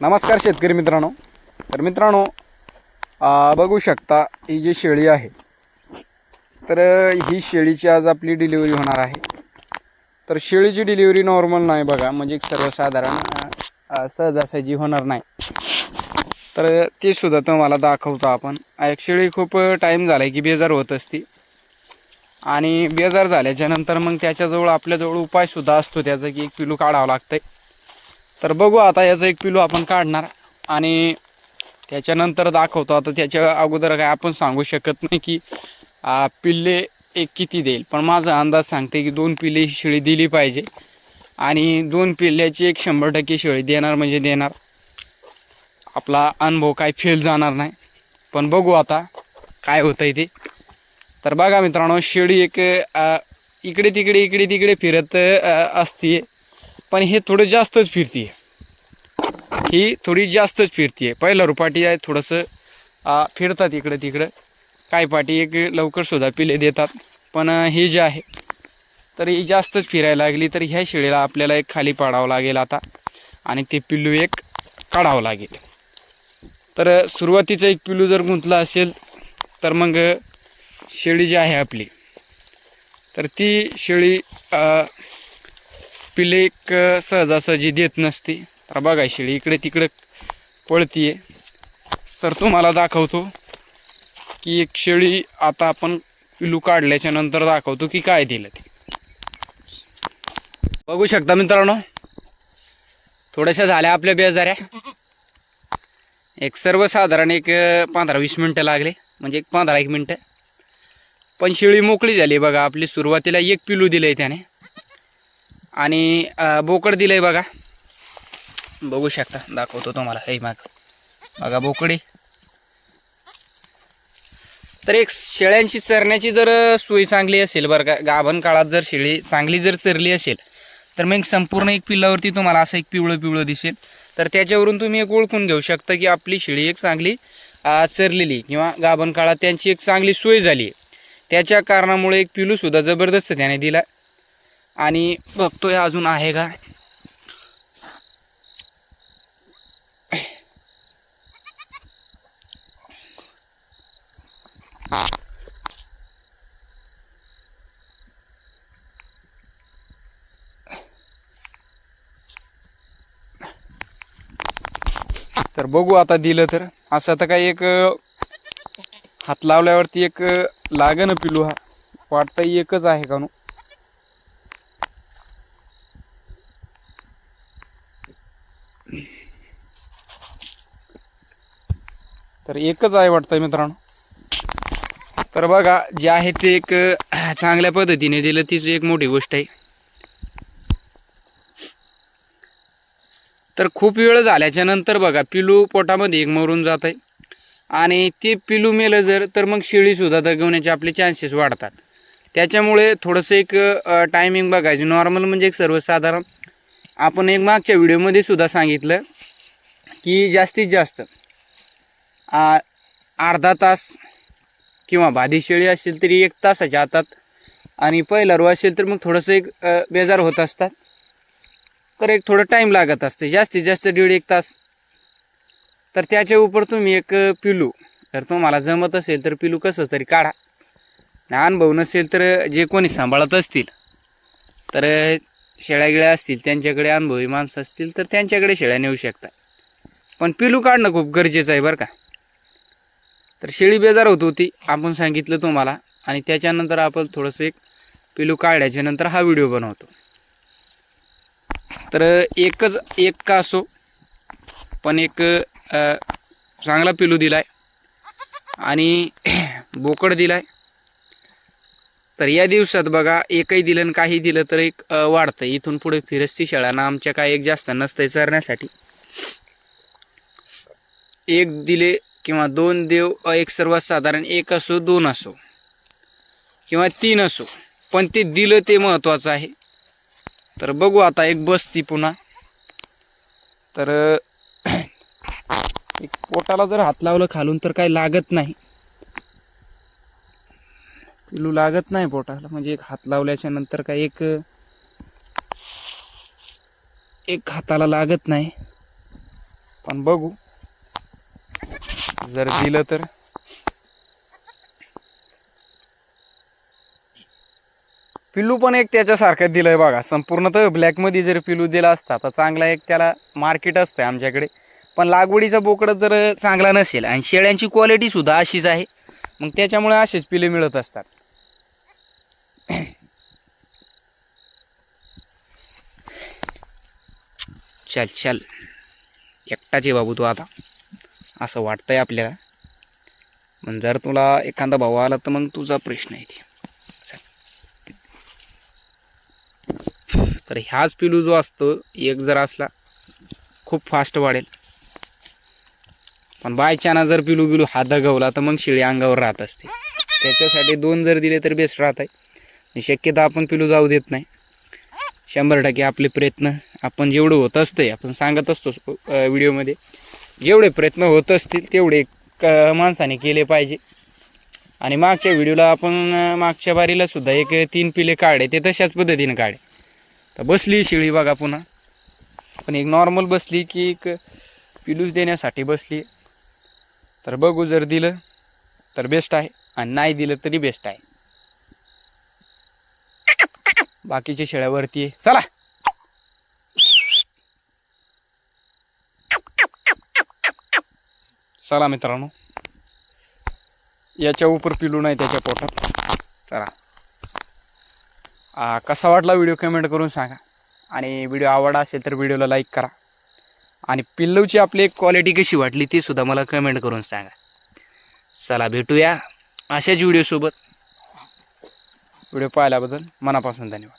नमस्कार शेतकरी मित्रांनो. तर मित्रांनो बघू शकता ही जी शेळी आहे तर ही शेळीची आज आपली डिलिव्हरी होणार आहे. तर शेळीची डिलिव्हरी नॉर्मल नाही बघा म्हणजे सर्वसाधारण सहजासहजी होणार नाही. तर ते सुद्धा तुम्हाला दाखवतो आपण. एक शेळी खूप टाईम झाला आहे की बेजार होत असती. आणि बेजार झाल्याच्यानंतर मग त्याच्याजवळ आपल्याजवळ उपायसुद्धा असतो त्याचा की एक पिलू काढावं आहे तर बघू आता याचं एक पिलू आपण काढणार आणि त्याच्यानंतर दाखवतो. आता त्याच्या अगोदर काय आपण सांगू शकत नाही की पिल्ले एक किती देईल. पण माझा अंदाज सांगते की दोन पिल्ले ही शेळी दिली पाहिजे. आणि दोन पिल्ल्याची एक शंभर टक्के शेळी देणार म्हणजे देणार. आपला अनुभव काय फेल जाणार नाही. पण बघू आता काय होतंय ते. तर बघा मित्रांनो शेळी एक इकडे तिकडे इकडे तिकडे फिरत असते पण हे थोडं जास्तच फिरती ही थोडी जास्तच फिरतीये. पहिला रुपाटी आहे थोडंसं फिरतात इकडं तिकडं. काय पाटी एक लवकर सुद्धा पिले देतात. पण हे जे आहे तर ही जास्तच फिरायला लागली तर ह्या शेळीला आपल्याला एक खाली पाडावं लागेल आता. आणि ते पिल्लू एक काढावं लागेल. तर सुरुवातीचं एक पिल्लू जर गुंतलं असेल तर मग शेळी जी आहे आपली तर ती शेळी पिले एक सहजासहजी देत नसते. तर बघा शेळी इकडे तिकडे पळतीये. तर तुम्हाला दाखवतो की एक शेळी आता आपण पिलू काढल्याच्या नंतर दाखवतो की काय दिलं ते. बघू शकता मित्रांनो थोड्याशा झाल्या आपल्या बेजाऱ्या. एक सर्वसाधारण एक पंधरा वीस मिनटं लागले. म्हणजे एक पंधरा एक मिनटं. पण शेळी मोकळी झाली बघा आपली सुरुवातीला एक पिलू दिलं आहे त्याने. आणि बोकड दिलं आहे बघा. बघू शकता दाखवतो तुम्हाला. हे माग बघा बोकडी. तर एक शेळ्यांची चरण्याची जर सोय चांगली असेल बरं का गाभण काळात जर शेळी चांगली जर चरली असेल तर मग संपूर्ण एक पिल्लावरती तुम्हाला असं एक पिवळं पिवळं दिसेल. तर त्याच्यावरून तुम्ही एक ओळखून घेऊ शकता की आपली शेळी एक चांगली चरलेली किंवा गाभण काळात त्यांची एक चांगली सोय झाली त्याच्या कारणामुळे एक पिलूसुद्धा जबरदस्त त्याने दिला. आणि बघतोय अजून आहे का? तर बघू आता दिलं तर. असं तर काही एक हात लावल्यावरती एक अ, लागन पिलू हा. वाटतं एकच आहे का नु? तर एकच आहे वाटतं मित्रांनो. तर बघा जे आहे ते एक चांगल्या पद्धतीने दिलं तीच एक मोठी गोष्ट आहे. तर खूप वेळ झाल्याच्यानंतर बघा पिलू पोटामध्ये एक मरून जात आहे आणि ते पिलू मेलं जर तर मग शेळीसुद्धा दगवण्याचे आपले चान्सेस वाढतात. त्याच्यामुळे थोडंसं एक टायमिंग बघायचं. नॉर्मल म्हणजे एक सर्वसाधारण. आपण एक मागच्या व्हिडिओमध्ये सुद्धा सांगितलं की जास्तीत जास्त अर्धा तास किंवा भादी शेळी असेल तरी एक तासाच्या हातात आणि पहिला रो असेल तर मग थोडंसं एक बेजार होत असतात. तर एक थोडं टाईम लागत असते. जास्तीत जास्त दीड एक तास. तर त्याच्या उपर तुम्ही एक पिलू. जर तुम्हाला जमत असेल तर पिलू कसं तरी काढा. अनुभव नसेल तर जे कोणी सांभाळत असतील तर शेळ्या गिळ्या असतील त्यांच्याकडे अनुभवी माणसं असतील तर त्यांच्याकडे शेळ्या नेऊ शकतात पण पिलू काढणं खूप गरजेचं आहे बरं का. तर शेळी बेजार होत होती आपण सांगितलं तुम्हाला. आणि त्याच्यानंतर आपण थोडंसं एक पिलू काढल्याच्या नंतर हा व्हिडिओ बनवतो. तर एकच एक का असो पण एक चांगला पिलू दिलाय. आणि बोकड दिलाय. तर या दिवसात बघा एकही दिलं आणि काही दिलं तर एक वाढतं इथून पुढे फिरस्ती शेळांना आमच्या काय एक जास्त नसतंय चरण्यासाठी. एक दिले किंवा दोन देव एक सर्वसाधारण एक असो दोन असो किंवा तीन असो पण ते दिलं ते महत्त्वाचं आहे. तर बघू आता एक बसती पुन्हा. तर एक पोटाला जर हात लावलं खालून तर काही लागत नाही. पिलू लागत नाही पोटाला. म्हणजे एक हात लावल्याच्या नंतर काय एक एक हाताला लागत नाही. पण बघू. जर दिलं तर? पिल्लू पण एक त्याच्यासारखं दिलंय बघा. संपूर्ण तर ब्लॅकमध्ये जर पिल्लू दिला असता तर चांगला एक त्याला मार्केट असतं आमच्याकडे. पण लागवडीचा बोकडं जर चांगला नसेल आणि शेळ्यांची क्वालिटी सुद्धा अशीच आहे मग त्याच्यामुळे असेच पिले मिळत असतात. चल चल. एकटाच आहे बाबू तू आता. असं वाटतंय आपल्याला. पण जर तुला एखादा भाऊ आला तर मग तुझा प्रश्न आहे ते. तर ह्याच पिलू जो असतो एक जर असला खूप फास्ट वाढेल. पण बाय बायचाना जर पिलू बिलू हात दगवला तर मग शिळी अंगावर राहत असते. त्याच्यासाठी दोन जर दिले तर बेस्ट राहत आहे. शक्यता आपण पिलू जाऊ देत नाही. शंभर टक्के आपले प्रयत्न आपण जेवढं होत असते आपण सांगत असतो व्हिडिओमध्ये जेवढे प्रयत्न होत असतील तेवढे क माणसाने केले पाहिजे. आणि मागच्या व्हिडिओला आपण मागच्या बारीला सुद्धा एक तीन पिले काढे ते तशाच पद्धतीने काढे तर बसली शिळी बघा पुन्हा. पण एक नॉर्मल बसली की एक पिलूस देण्यासाठी बसली. तर बघू जर दिलं तर बेस्ट आहे. आणि नाही दिलं तरी बेस्ट आहे. बाकीच्या शेळ्यावरती आहे. चला! चला मित्रांनो. याच्या उपर पिलू नाही त्याच्या पोटात. चला. कसा वाटला व्हिडिओ कमेंट करून सांगा. आणि व्हिडिओ आवडला असेल तर व्हिडिओला लाईक करा. आणि पिल्लूची आपली एक क्वालिटी कशी वाटली ती सुद्धा मला कमेंट करून सांगा. चला भेटूया अशाच व्हिडिओसोबत व्हिडिओ पाहिल्याबद्दल मनापासून धन्यवाद.